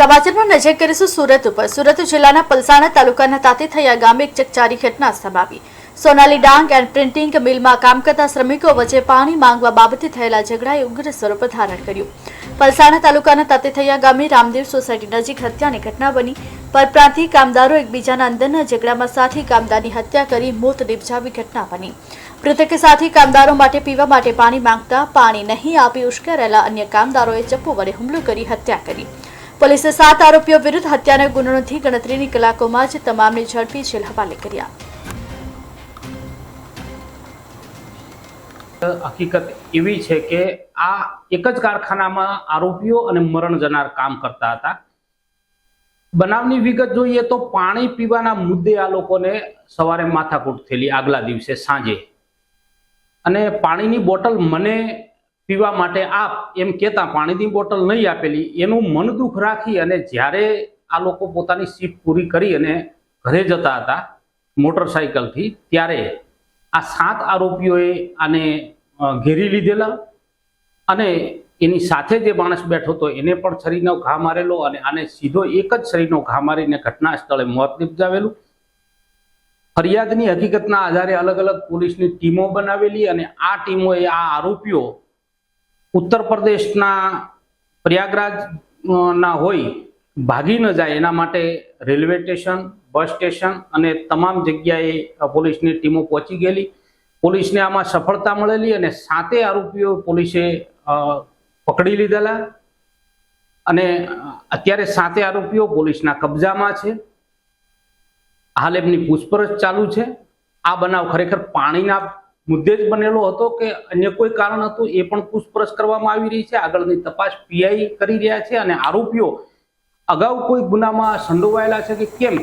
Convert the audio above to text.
સમાચારમાં નજર કરીશું સુરત ઉપર. સુરત જિલ્લાના પલસાણા તાલુકાના તાતીથૈયા ગામે એક ચકચારી ઘટના સમાવી. સોનાલી ડાંગ એન્ડ પ્રિન્ટિંગ મિલમાં કામ કરતા શ્રમિકો વચ્ચે પાણી માંગવા બાબતે થયેલા ઝઘડાએ ઉગ્ર સ્વરૂપ ધારણ કર્યું. પલસાણા તાલુકાના તાતીથૈયા ગામે રામદેવ સોસાયટી નજીક હત્યાની ઘટના બની. પરપ્રાંતીય કામદારો એકબીજાના અંદરના ઝઘડામાં સાથી કામદારની હત્યા કરી મોત નિપજાવી ઘટના બની. મૃતક સાથી કામદારો માટે પીવા માટે પાણી માંગતા પાણી નહીં આપી ઉશ્કેરેલા અન્ય કામદારોએ ચપ્પુ વડે હુમલો કરી હત્યા કરી. પોલીસે સાત આરોપીઓ વિરુદ્ધ હત્યાના નથી ગણતરીની કલાકોમાં જ તમામને ઝડપી જેલ હવાલે કર્યા. હકીકત એવી છે કે આ એક જ કારખાનામાં આરોપીઓ અને મરણ જનાર કામ કરતા હતા. બનાવની વિગત જોઈએ તો પાણી પીવાના મુદ્દે આ લોકોને સવારે માથાકૂટ થયેલી આગલા દિવસે સાંજે. અને પાણીની બોટલ મને પીવા માટે આપ એમ કહેતા પાણીની બોટલ નહીં આપેલી, એનું મન દુઃખ રાખી અને જ્યારે આ લોકો પોતાની શિફ્ટ પૂરી કરી અને ઘરે જતા હતા મોટરસાયકલથી ત્યારે આ સાત આરોપીઓએ આને ઘેરી લીધેલા અને એની સાથે જે માણસ બેઠો હતો એને પણ છરીનો ઘા મારેલો અને આને સીધો એક જ છરીનો ઘા મારીને ઘટના સ્થળે મોત નિપજાવેલું. ફરિયાદની હકીકતના આધારે અલગ અલગ પોલીસની ટીમો બનાવેલી અને આ ટીમોએ આ આરોપીઓ ઉત્તર પ્રદેશના પ્રયાગરાજ ના હોય, ભાગી ન જાય એના માટે રેલવે સ્ટેશન, બસ સ્ટેશન અને તમામ જગ્યાએ પોલીસની ટીમો પહોંચી ગયેલી. પોલીસને આમાં સફળતા મળેલી અને સાતે આરોપીઓ પોલીસે પકડી લીધેલા. અને અત્યારે સાતે આરોપીઓ પોલીસના કબજામાં છે. હાલ એમની પૂછપરછ ચાલુ છે. આ બનાવ ખરેખર પાણીના મુદ્દે જ બનેલો હતો કે અન્ય કોઈ કારણ હતું, એ પણ પૂછપરછ કરવામાં આવી રહી છે. આગળની તપાસ પીઆઈ કરી રહ્યા છે અને આરોપીઓ અગાઉ કોઈ ગુનામાં સંડોવાયેલા છે કે કેમ?